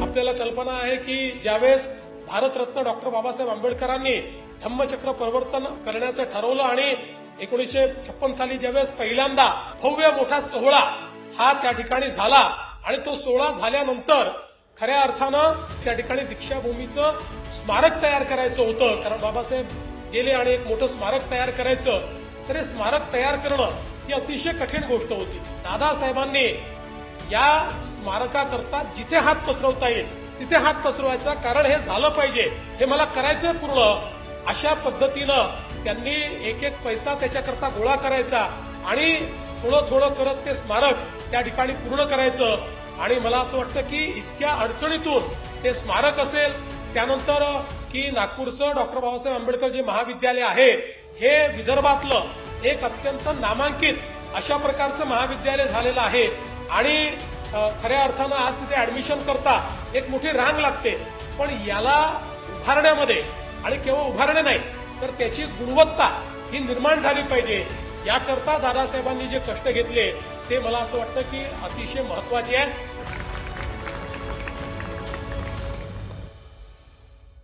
आपल्याला कल्पना आहे की ज्यावेळेस भारतरत्न डॉक्टर बाबासाहेब आंबेडकरांनी धम्मचक्र प्रवर्तन करण्याचं ठरवलं आणि एकोणीसशे छप्पन साली ज्यावेळेस पहिल्यांदा भव्य मोठा सोहळा हा त्या ठिकाणी झाला आणि तो सोहळा झाल्यानंतर खऱ्या अर्थानं त्या ठिकाणी दीक्षाभूमीचं स्मारक तयार करायचं होतं. कारण बाबासाहेब गेले आणि एक मोठं स्मारक तयार करायचं. तर हे स्मारक तयार करणं ही अतिशय कठीण गोष्ट होती. दादासाहेबांनी या स्मारकाकरता जिथे हात पसरवता येईल तिथे हात पसरवायचा कारण हे झालं पाहिजे. हे मला करायचंय पूर्ण. अशा पद्धतीनं त्यांनी एक एक पैसा त्याच्याकरता गोळा करायचा आणि थोडं थोडं करत ते स्मारक त्या ठिकाणी पूर्ण करायचं. आणि मला असं वाटतं की इतक्या अडचणीतून ते स्मारक असेल त्यानंतर की नागपूरचं डॉक्टर बाबासाहेब आंबेडकर जे महाविद्यालय आहे हे विदर्भातलं एक अत्यंत नामांकित अशा प्रकारचं महाविद्यालय झालेलं आहे. आणि खऱ्या अर्थानं आज तिथे ऍडमिशन करता एक मोठी रांग लागते. पण याला उभारण्यामध्ये आणि केवळ उभारणे नाही तर त्याची गुणवत्ता ही निर्माण झाली पाहिजे. याकरता दादासाहेबांनी जे कष्ट घेतले ते मला असं वाटतं की अतिशय महत्त्वाचे आहे